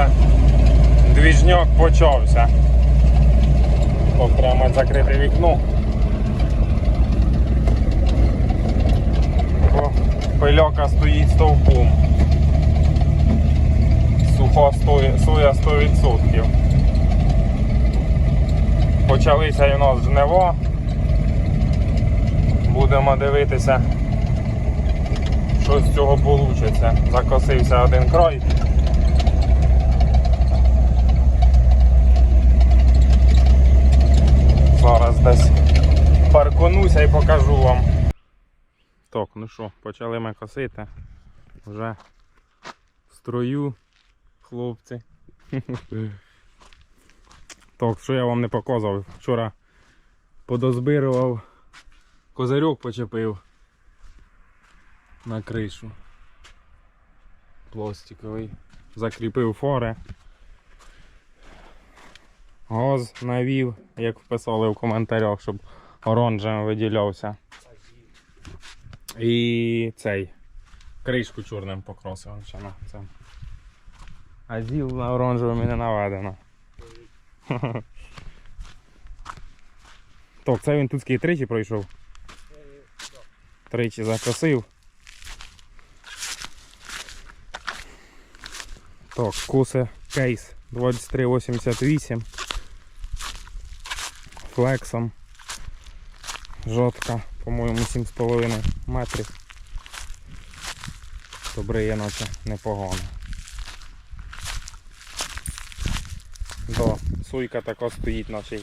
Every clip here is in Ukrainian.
вже двіжньок почався. Окремо закрити вікно. Пильока стоїть стовпом. Суха соя 100%. Почалися у нас жнива. Будемо дивитися, що з цього вийде. Закосився один край. Зараз десь парконуся і покажу вам. Так, ну що, почали ми косити. Вже в строю, хлопці. Так, що я вам не показував. Вчора подозбирував, козирьок почепив на кришу. Пластиковий. Закріпив фори. Газ навів, як вписали в коментарях, щоб оранжем виділявся. І цей. Кришку чорним це. А зіл на оранжевому не наведено. Так, це він тут скільки тричі пройшов. Тричі закосив. Так, кусе кейс 2388. Флексом. Жодка, по-моєму, 7,5 метрів. Добре є наче непогано. Да, суйка така стоїть, наче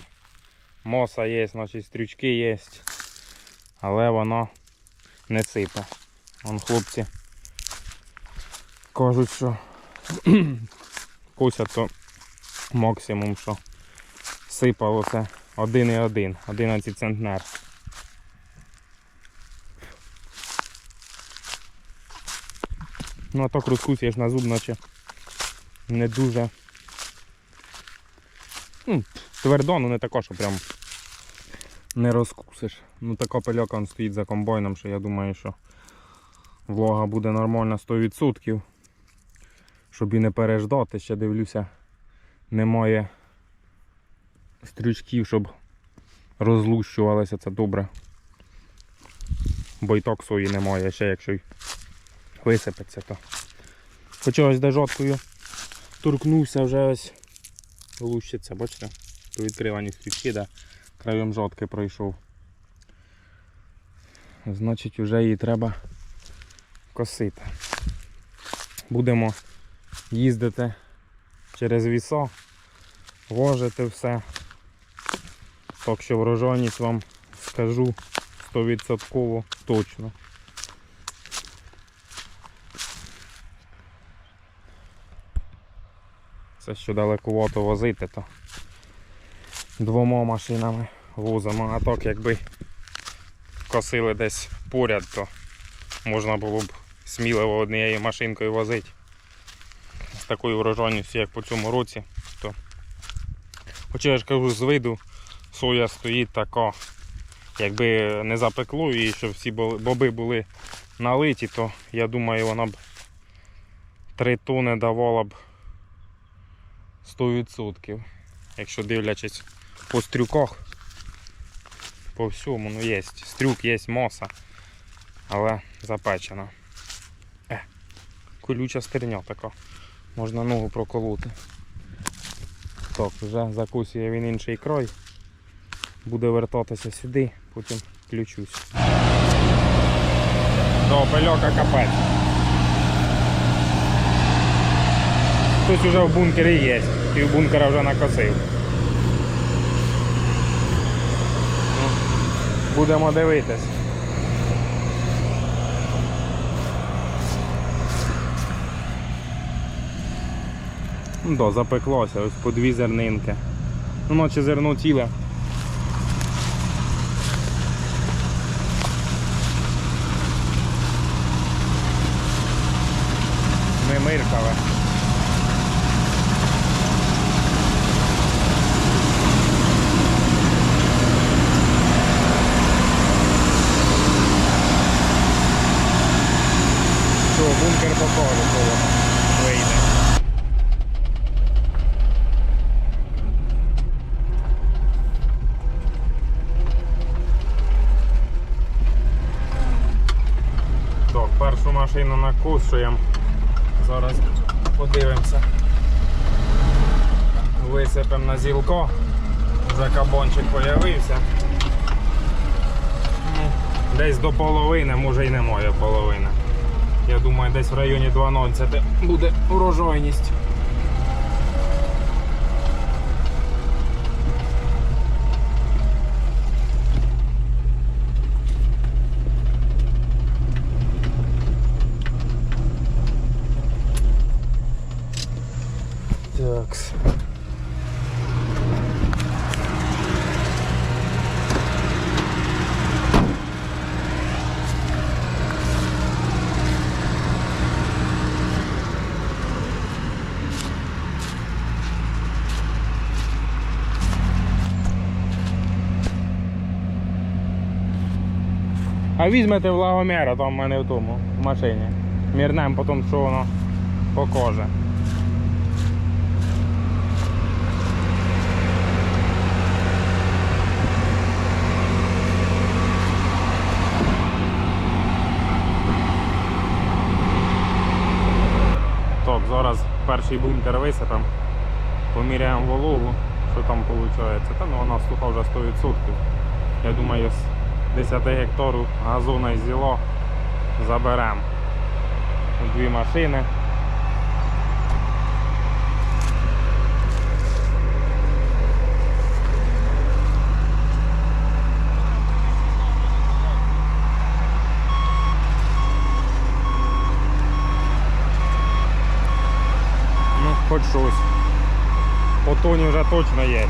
моса є, й стрючки є. Але воно не сипе. Вон хлопці кажуть, що кусять то максимум, що сипало це 1,1, 11 центнер. Ну а так розкусуєш на зуб, наче не дуже. Ну, твердо, ну не тако, що прям не розкусиш. Ну така пельока стоїть за комбайном, що я думаю, що влога буде нормальна 100%. Щоб і не переждати, ще дивлюся, немає стрючків, щоб розлущувалося це добре. Бо і так сої немає, ще якщо й висипеться, то. Хоча ось дежоткою торкнувся вже ось лущиться, бачите? По відкриванні стрічки, де краєм жодки пройшов. Значить вже її треба косити. Будемо їздити через вісо, вожити все. Так що врожайність вам скажу 100% точно. Це що далекувато возити, то двома машинами возимо. А так якби косили десь поряд, то можна було б сміливо однією машинкою возити. З такою врожайністю, як по цьому році, то Хоча я ж кажу, з виду соя стоїть така. Якби не запекло і щоб всі боби були налиті, то я думаю вона б 3 тони давала б 100%. Якщо дивлячись по стрюках, по всьому, ну є. Стрюк, є моса, але запечена. Е, колюча стерня така. Можна ногу проколоти. Так, вже закусує він інший край. Буде вертатися сюди, потім включусь. До пельока капець. Хтось вже в бункері є, пів бункера вже накосив. Ну, Будемо дивитись. Ну да, запеклося, ось по дві зернинки. Ну, наче зерно ціле. Не миркаве. Що, бункер покаже, коли вийде. Машину накушуємо. Зараз подивимося. Висипемо на зілко. Вже кабончик появився. Ну, Десь до половини, може і немає половини. Я думаю, десь в районі 12 буде урожайність. А візьмете влагомера там в мене в тому в машині. Мірнем потім, що воно покаже. Так, зараз перший бункер висипемо, поміряємо вологу, що там виходить. Та ну вона суха вже 100%. Я думаю, 10 гектарів газона зіло заберемо. Дві машини. Ну, хоч щось. По тоні вже точно є.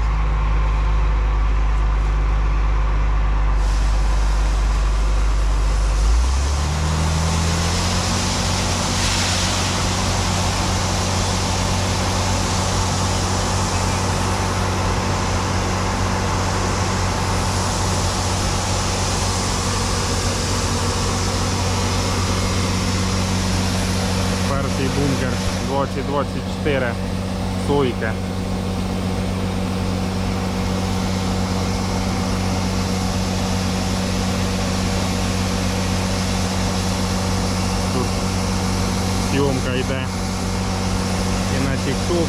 2024 сойки. Тут зйомка йде і на TikTok.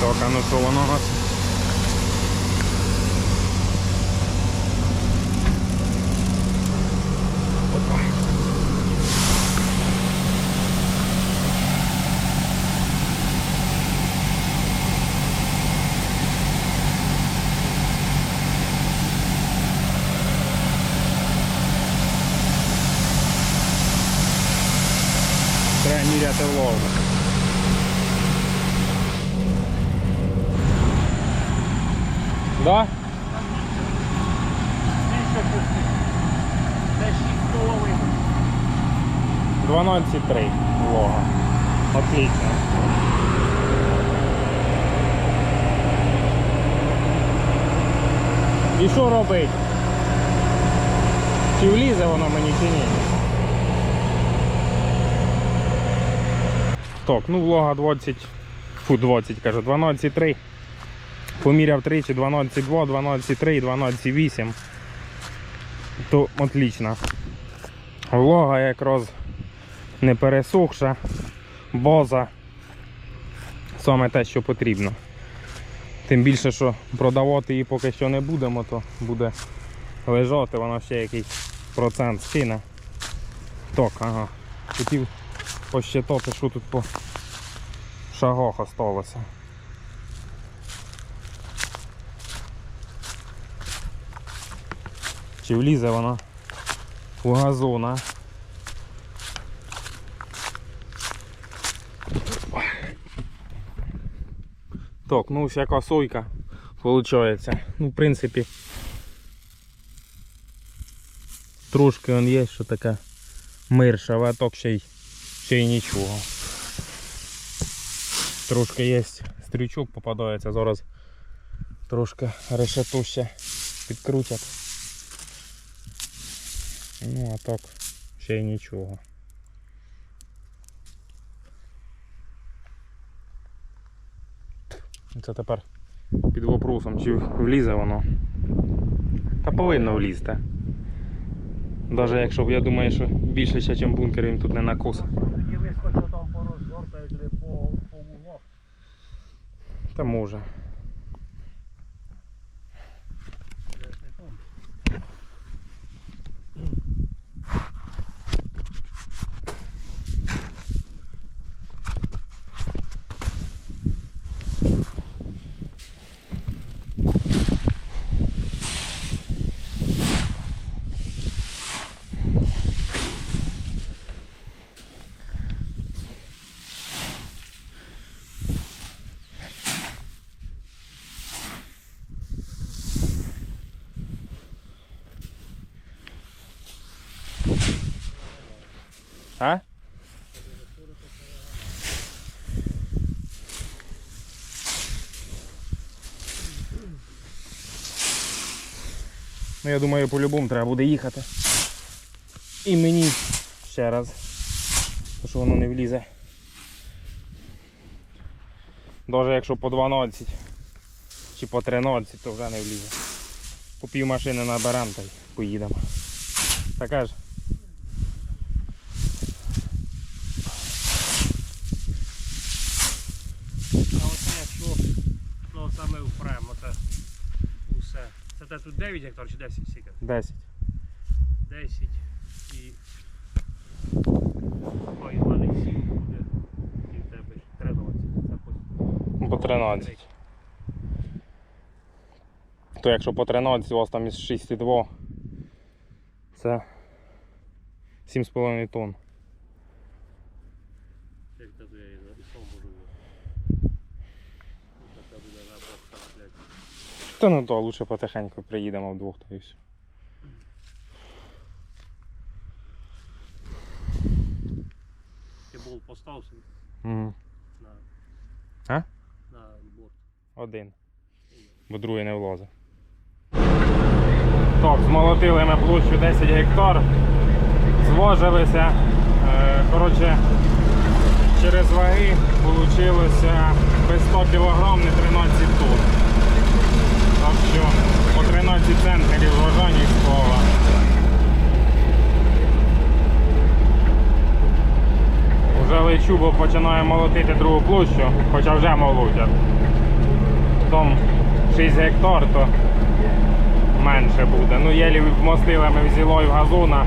Так, а ну що воно у нас? Да? Це 6,5. 12,3 влога. Отлично. І що робить? Чи влізе воно мені чи ні? Так, ну влога 20, фу 20 кажу, 12,3. Поміряв тричі 12,2, 12,3, 12,8. То отлично. Влога якраз не пересохша, боза. Саме те, що потрібно. Тим більше, що продавати її поки що не будемо, то буде лежати, воно ще якийсь процент скине. Так, ага. Хотів посчитати, що тут по шагах осталося. Чи влізе вона у газон, а? Так, ну ось яка сойка виходить. Ну, в принципі, трошки он є, що таке миршаве, а так ще й, ще й нічого. Трошки є стрючок попадається, зараз трошки решету ще підкрутять. Ну, а так ще й нічого. Це тепер під вопросом, чи влізе воно. Та повинно влізти. Навіть якщо я думаю, що більше ніж бункер, він тут не накоса. Тоді вискочу Ну, я думаю, по-любому треба буде їхати. І мені ще раз. Що воно не влізе. Даже якщо по 12 чи по 13, то вже не влізе. По пів машини наберемо та й поїдемо. Така ж. А оце якщо ну, саме впремо, це усе. Це те тут 9 гектар чи 10 скільки? 10. 10 і. Ой, в мене 7 буде. І в тебе 13. Це по По 13. То якщо по 13 у вас там із 6,2, це 7,5 тонн. Як це я і сам можу. Така буде запаска, блядь. Та ну то лучше потихеньку приїдемо вдвох, то і все. Ти бол Угу. на. А? На борт. Один. Бо другий не влазить. Так, змолотили ми площу 10 гектар. Звожилися. Е, Коротше, через ваги вийшло без 100 кг не 13 тонн. Що по 13 центнерів вважання з кола. Вже лечу, бо починаю молотити другу площу, хоча вже молотять. Там 6 гектар, то менше буде. Ну, єлі вмостили ми взялою газона.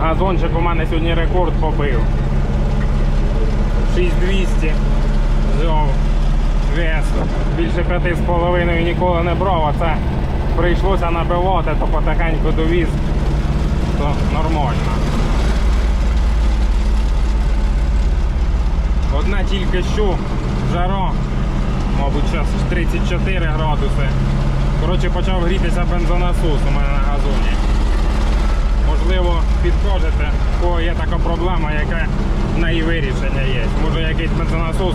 Газончик у мене сьогодні рекорд побив. 6200 взяв вес. Більше 5,5 ніколи не брав, а це прийшлося набивати, то потихеньку довіз, то нормально. Одна тільки що жара, мабуть, зараз 34 градуси. Коротше, почав грітися бензонасос у мене на газоні. Можливо, підкажете, в кого є така проблема, яка в неї вирішення є. Може якийсь бензонасос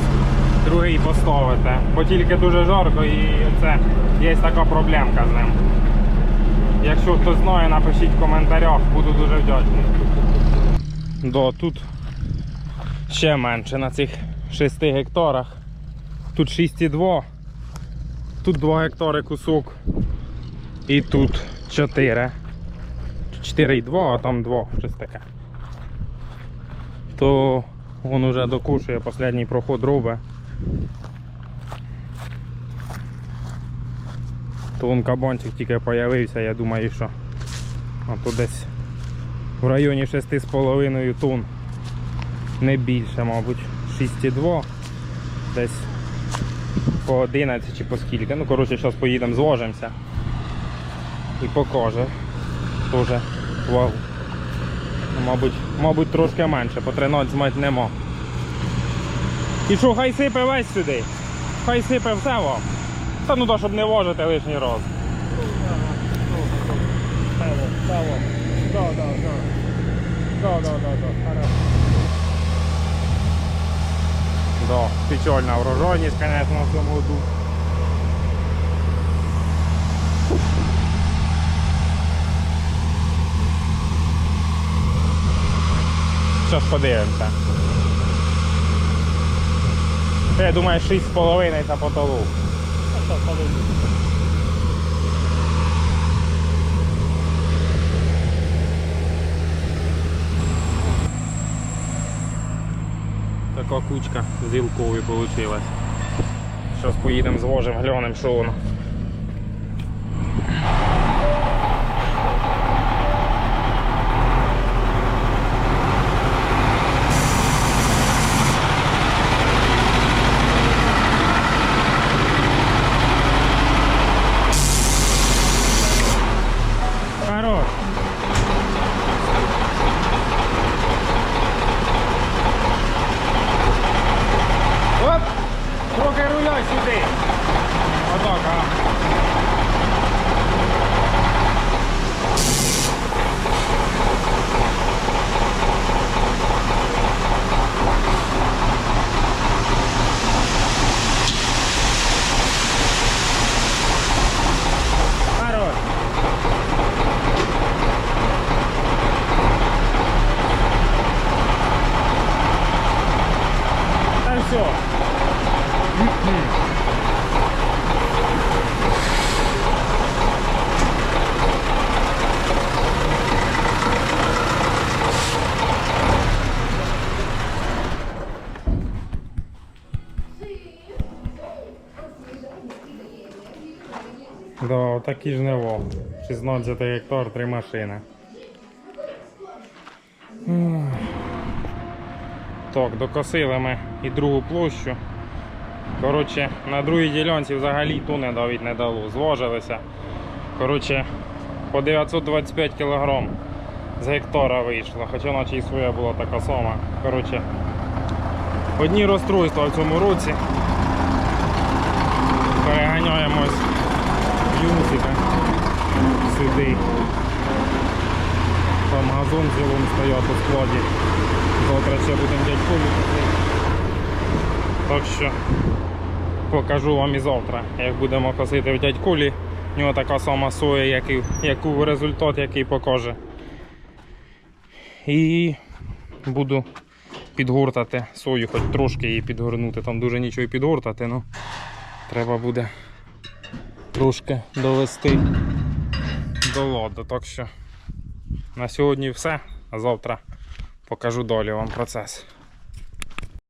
другий поставити. Бо тільки дуже жарко і це є така проблемка з ним. Якщо хтось знає, напишіть в коментарях, буду дуже вдячний. Да, тут ще менше на цих 6 гектарах. Тут 6,2, тут 2 гектари кусок. І тут 4. 4,2, а там 2, щось таке. То він уже докушує останній проход робить. То вон кабанчик тільки з'явився, я думаю, що а то десь в районі 6,5 тонн. Не більше, мабуть. 6,2. Десь по 11 чи по скільки. Ну, коротше, зараз поїдемо, зложимося. І покаже. Тоже вагу. Ну, мабуть, мабуть, трошки менше, по 13 мать нема. І що, хай сипе весь сюди. Хай сипе все вам. Та ну то, щоб не вожити лишній да, да. Да, да, да, да. Да, печальна врожайність, звісно, в цьому году. Зараз подивимося. Та Я думаю, 6,5 на потолок. Така кучка зілкової вийшла. Зараз поїдемо зложимо, глянемо, що воно. Хорош. Оп! Трохи руля сюди. Отак, а. Хорош. Та все. Да, отакі жниво. 16 гектар, три машини. Так, докосили ми і другу площу. Коротше, на другій ділянці взагалі ту не навіть не дало. Зложилися. Коротше, по 925 кг з гектара вийшло, хоча наче і своя була така сама. Коротше, одні розстройства в цьому році. Переганяємось в юнсика сюди. Там газон зілом стоять у складі. Завтра ще будемо дядь Колю. Так що покажу вам і завтра, як будемо косити в дядь Колі. У нього така сама соя, як і, як результат, який покаже. І буду підгортати сою, хоч трошки її підгорнути. Там дуже нічого підгортати, ну треба буде трошки довести до ладу. Так що на сьогодні все, а завтра покажу далі вам процес.